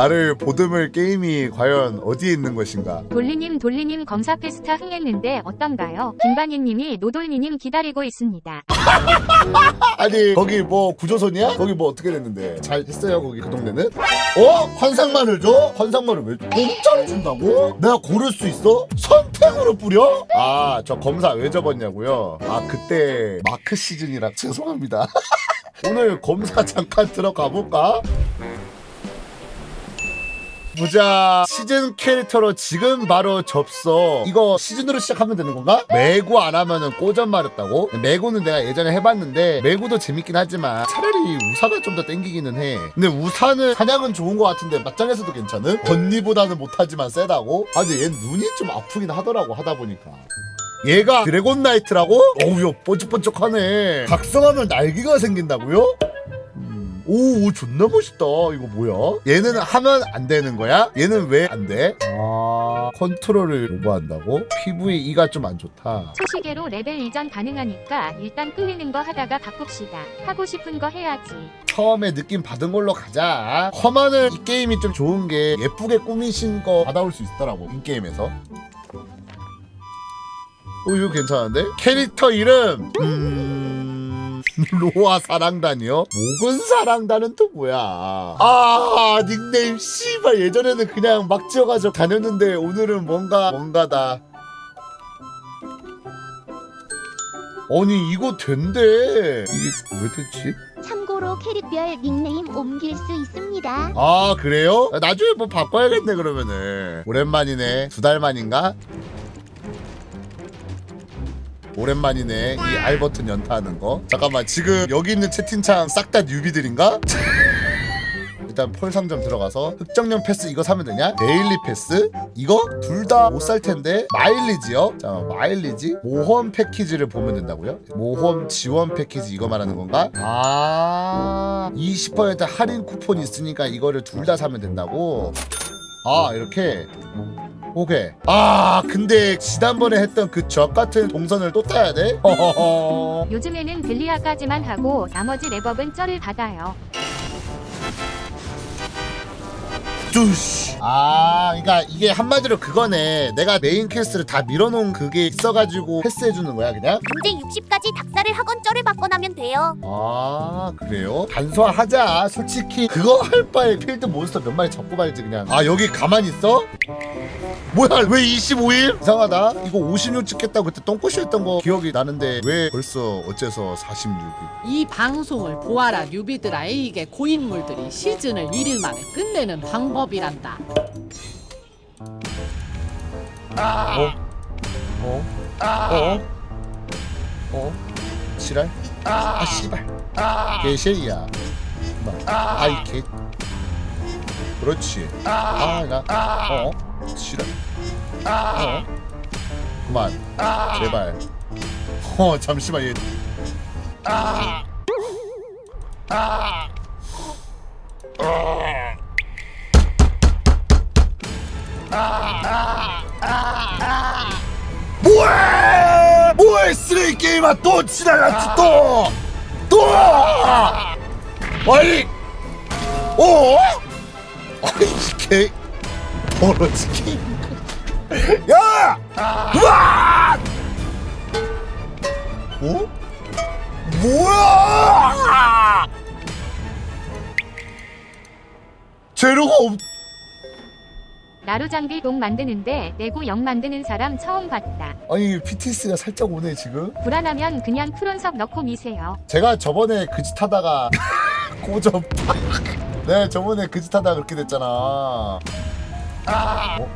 나를 보듬을 게임이 과연 어디에 있는 것인가? 돌리님 돌리님 검사 페스타 흥했는데 어떤가요? 김반희님이 노돌리님 기다리고 있습니다. 아니 거기 뭐 구조선이야? 거기 뭐 어떻게 됐는데? 잘 했어요 거기 그 동네는? 어? 환상만을 줘? 환상만을 왜? 공짜로 준다고? 내가 고를 수 있어? 선택으로 뿌려? 아 저 검사 왜 접었냐고요? 아 그때 마크 시즌이라 죄송합니다. 오늘 검사 잠깐 들어가 볼까? 보자 시즌 캐릭터로 지금 바로 접속 이거 시즌으로 시작하면 되는 건가? 매구 안 하면은 꼬전 마렵다고? 매구는 내가 예전에 해봤는데 매구도 재밌긴 하지만 차라리 우사가 좀 더 땡기기는 해 근데 우사는 사냥은 좋은 것 같은데 맞짱에서도 괜찮은? 건니보다는 못하지만 세다고? 아 근데 얘 눈이 좀 아프긴 하더라고 하다 보니까 얘가 드래곤 나이트라고? 어우 야 번쩍번쩍하네 각성하면 날개가 생긴다고요? 음, 오, 오, 존나 멋있다. 이거 뭐야? 얘는 하면 안 되는 거야? 얘는 왜 안 돼? 아, 컨트롤을 오버한다고? PVE가 좀 안 좋다. 초시계로 레벨 이전 가능하니까 일단 끌리는 거 하다가 바꿉시다. 하고 싶은 거 해야지. 처음에 느낌 받은 걸로 가자. 험한은 이 게임이 좀 좋은 게 예쁘게 꾸미신 거 받아올 수 있더라고. 인게임에서. 어, 이거 괜찮은데? 캐릭터 이름, 음, 로아 사랑단이요? 목은 사랑단은 또 뭐야? 아, 닉네임, 씨발. 예전에는 그냥 막 지어가지고 다녔는데, 오늘은 뭔가, 뭔가다. 아니, 이거 된대. 이게 왜 됐지? 참고로 캐릭별 닉네임 옮길 수 있습니다. 아 그래요? 아, 나중에 뭐 바꿔야겠네 그러면은 오랜만이네 두 달 만인가? 오랜만이네 이 알버튼 연타하는 거 잠깐만 지금 여기 있는 채팅창 싹 다 뉴비들인가? 일단 폴 상점 들어가서 흑정령 패스 이거 사면 되냐? 데일리 패스? 이거? 둘 다 못 살 텐데 마일리지요? 자 마일리지? 모험 패키지를 보면 된다고요? 모험 지원 패키지 이거 말하는 건가? 아, 20% 할인 쿠폰이 있으니까 이거를 둘 다 사면 된다고? 아 이렇게 오케이 아 근데 지난번에 했던 그 적 같은 동선을 또 타야 돼? 허허허 요즘에는 벨리아까지만 하고 나머지 랩업은 쩔을 받아요. 뚜시. 아, 그러니까 이게 한마디로 그거네. 내가 메인 퀘스트를 다 밀어놓은 그게 있어가지고 패스해주는 거야, 그냥? 문제 60까지 닭살을 하건 쩔을 받건 하면 돼요. 아, 그래요? 단소화하자. 솔직히 그거 할 바에 필드 몬스터 몇 마리 잡고 말지 그냥. 아, 여기 가만히 있어? 뭐야, 왜 25일? 이상하다. 이거 56 찍겠다고 그때 똥꼬시 했던 거 기억이 나는데 왜 벌써 어째서 46일? 이 방송을 보아라 뉴비들아 이게 고인물들이 시즌을 1일 만에 끝내는 방법이란다. 어? 어? 어? 어? 지랄? 아, 씨발. 개쉐이야. 뭐, 아이 개. 그렇지. 아, 나. 어? 지랄. 어? 그만. 제발. 어, 잠시만 얘. 뭐해? 뭐해 쓰레기 게임아 또 지나갔지 또! 또! 아니! 어? 아니 개 게임 야! 으아! 어? 뭐야! 재료가 없... 나루 장비 동 만드는데 내구 영 만드는 사람 처음 봤다. 아니 PTS가 살짝 오네 지금 불안하면 그냥 푸른석 넣고 미세요. 제가 저번에 그 짓 하다가 고접 네 저번에 그 짓 하다가 그렇게 됐잖아 어?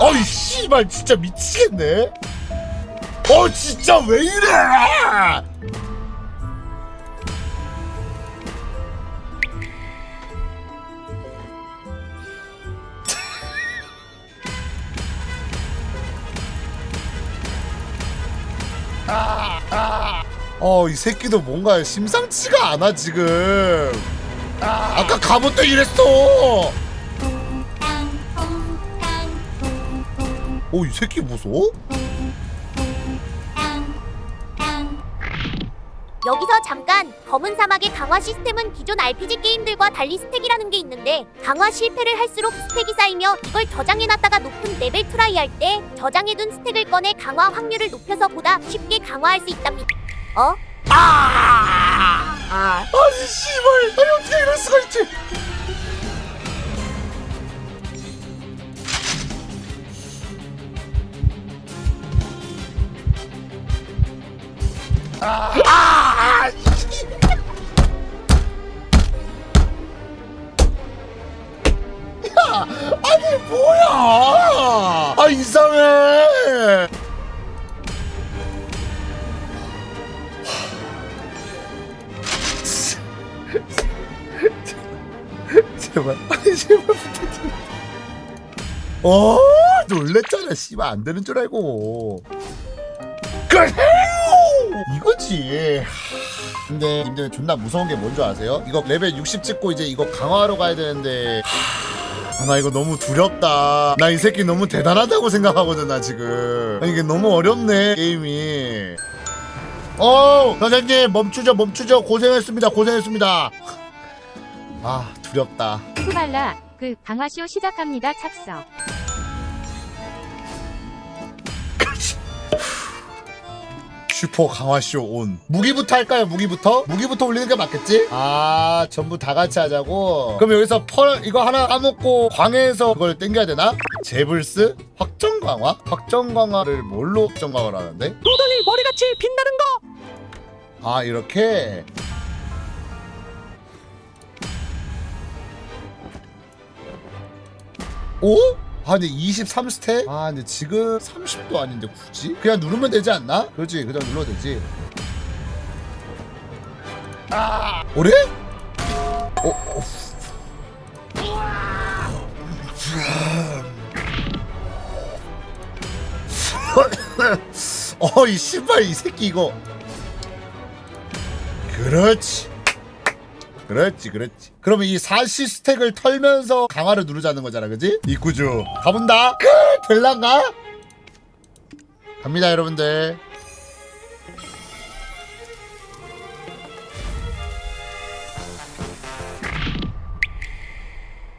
어이 씨발 진짜 미치겠네. 어 진짜 왜 이래! 어 이 새끼도 뭔가 심상치가 않아 지금 아까 갑옷도 이랬어 어이 새끼 무서워? 여기서 잠깐 검은 사막의 강화 시스템은 기존 RPG 게임들과 달리 스택이라는 게 있는데 강화 실패를 할수록 스택이 쌓이며 이걸 저장해놨다가 높은 레벨 트라이 할 때 저장해둔 스택을 꺼내 강화 확률을 높여서 보다 쉽게 강화할 수 있답니다. 어? 아 니 씨발 아니 어떻게 이럴 수가 있지 아, 아, 아니 뭐야 아 이상해 제발 아니 제발 부탁드려 어? 놀랬잖아. 씨발 안 되는 줄 알고. 그래 이거지. 하, 근데 님들 존나 무서운 게뭔줄 아세요? 이거 레벨 60 찍고 이제 이거 강화하러 가야 되는데 하, 나 이거 너무 두렵다. 나 이 새끼 너무 대단하다고 생각하거든 나 지금. 아니, 이게 너무 어렵네 게임이. 어 선생님 멈추죠 멈추죠. 고생했습니다 고생했습니다 아 두렵다 후발라 그 강화쇼 시작합니다 착석. 슈퍼 강화쇼 온 무기부터 할까요 무기부터? 무기부터 올리는 게 맞겠지? 아 전부 다 같이 하자고? 그럼 여기서 펄 이거 하나 까먹고 광해에서 그걸 땡겨야 되나? 제블스? 확정 강화? 확정 강화를 뭘로 확정 강화를 하는데? 노돌리 머리같이 빛나는 거 아 이렇게? 오? 아 근데 23스택? 아 근데 지금 30도 아닌데 굳이? 그냥 누르면 되지 않나? 그렇지 그냥 눌러도 되지 아 오래? 어, 어. 어, 이 신발 이 새끼 이거. 그렇지. 그렇지, 그렇지. 그러면 이 40 스택을 털면서 강화를 누르자는 거잖아, 그지? 이구주 가본다. 끝! 될란가? 갑니다, 여러분들.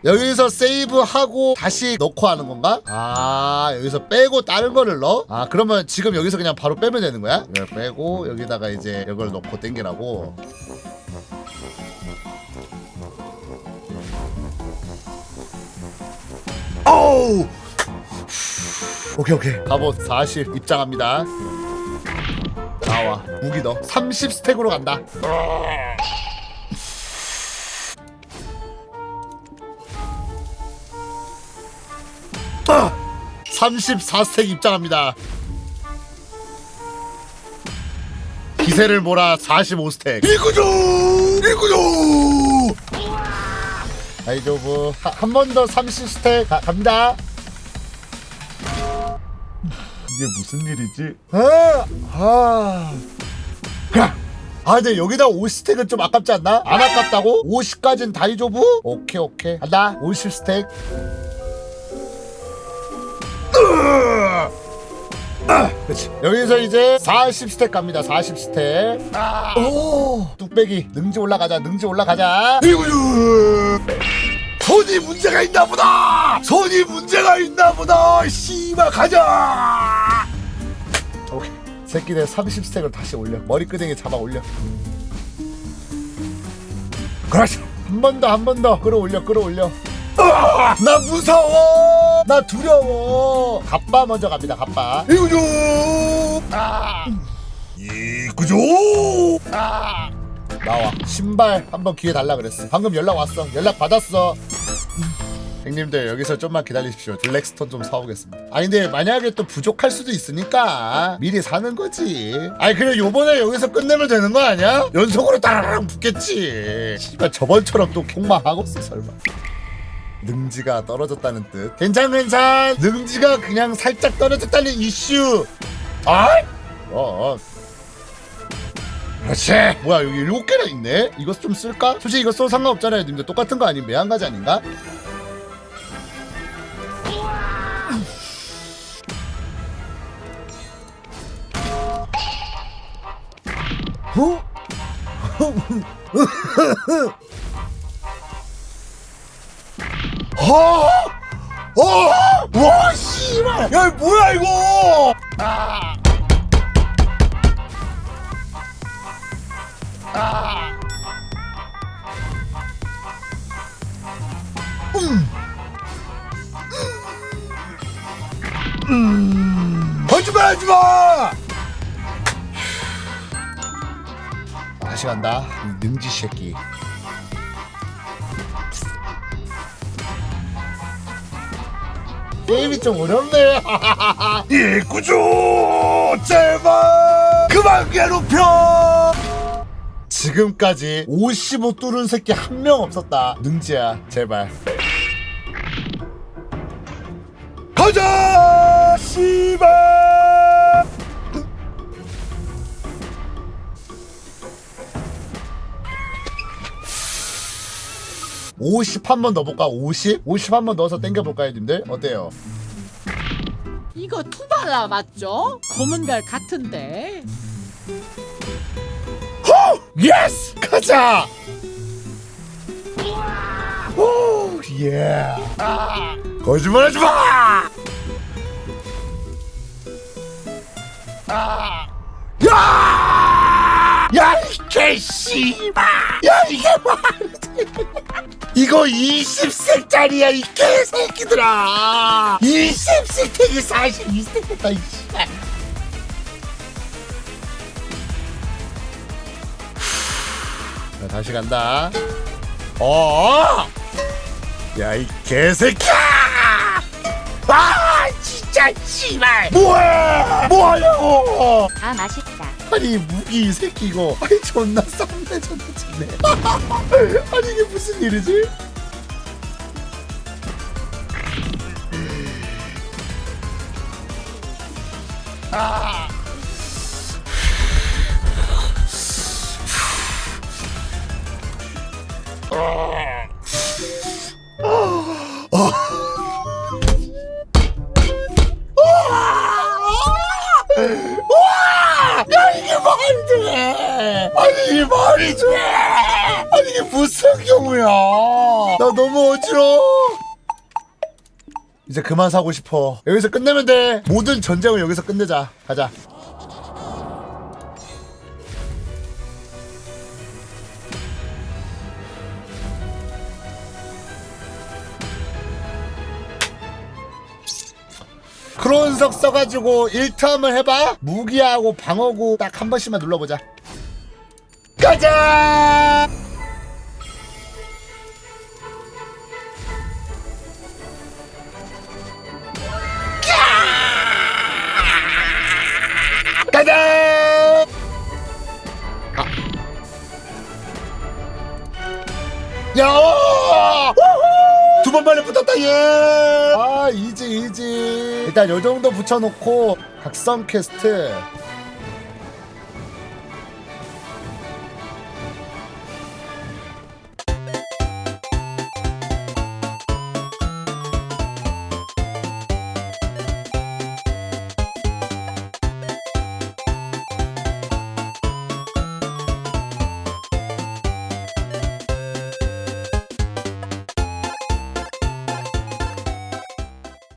여기서 세이브하고 다시 넣고 하는 건가? 아 여기서 빼고 다른 거를 넣어? 아 그러면 지금 여기서 그냥 바로 빼면 되는 거야? 이걸 빼고 여기다가 이제 이걸 넣고 땡기라고 오우 오케이 오케이 갑옷 40 입장합니다 나와 무기 넣어 30 스택으로 간다 34 스택 입장합니다. 기세를 몰아 45 스택. 이구조! 이구조! 다이조브 한 번 더 30스택 가, 갑니다. 이게 무슨 일이지? 아, 아. 야! 아 근데 여기다 50스택은 좀 아깝지 않나? 안 아깝다고? 50까진 다이조브? 오케이 오케이 간다 50스택 아, 그렇지. 여기서 이제 40스택 갑니다. 40스택. 아, 오, 뚝배기. 능지 올라가자. 능지 올라가자. 이구유. 손이 문제가 있나 보다. 손이 문제가 있나 보다. 씨발 가자. 오케이. 새끼들 30스택을 다시 올려. 머리끄댕이 잡아 올려. 그렇지. 한 번 더, 한 번 더. 끌어올려, 끌어올려. 아, 나 무서워. 나 두려워. 갑바 먼저 갑니다. 갑바. 이구조. 아. 이구조. 아. 나와. 신발 한번 기회 달라 그랬어. 방금 연락 왔어. 연락 받았어. 형님들 여기서 좀만 기다리십시오. 블랙스톤 좀 사오겠습니다. 아니 근데 만약에 또 부족할 수도 있으니까 미리 사는 거지. 아니 그래 요번에 여기서 끝내면 되는 거 아니야? 연속으로 따라랑 붙겠지. 씨발 저번처럼 또 폭망하고 있어 설마. 능지가 떨어졌다는 뜻. 괜찮 괜찮. 능지가 그냥 살짝 떨어졌다는 이슈. 아? 어. 어. 그렇지. 뭐야 여기 일곱 개나 있네. 이거 좀 쓸까? 솔직히 이거 써도 상관없잖아요. 님들 똑같은 거 아니면 매한 가지 아닌가? 어? 어? 어? 와 씨발 야 뭐야 이거 아. 아. 음. 음. 하지마 하지마 다시 간다 이 능지 새끼 게임이 좀 어렵네 예 구조! 제발! 그만 괴롭혀! 지금까지 55 뚫은 새끼 한 명 없었다. 능지야 제발. 가자 50 한 번 넣어볼까? 50? 50 한 번 넣어서 땡겨볼까요, 님들? 어때요? 이거 투발라 맞죠? 검은 별 같은데 예스! 가자! 오, 예. 거짓말 하지 마! 야! 야, 이 개씨발! 야, 이게 말이 돼! 이거 20색짜리야, 이 개새끼들아! 20색이 42색 됐다, 이 씨발! 자, 다시 간다. 어! 야, 이 개새끼야! 아, 진짜, 씨발! 뭐해! 뭐하냐고! 아 맛있다. 아니, 무기 이 새끼 이거. 아니, 존나 쌈네, 존나 짓네. 아니, 이게 무슨 일이지? 아! 와! 아니 돼! 아니 이게 무슨 경우야? 나 너무 어지러워. 이제 그만 사고 싶어. 여기서 끝내면 돼. 모든 전쟁을 여기서 끝내자. 가자. 크론석 써가지고 1탐을 해봐 무기하고 방어구 딱 한 번씩만 눌러보자 가자! 가자! 야! 두 번 만에 붙었다 예! 아 이지 이지. 일단 요 정도 붙여놓고 각성 퀘스트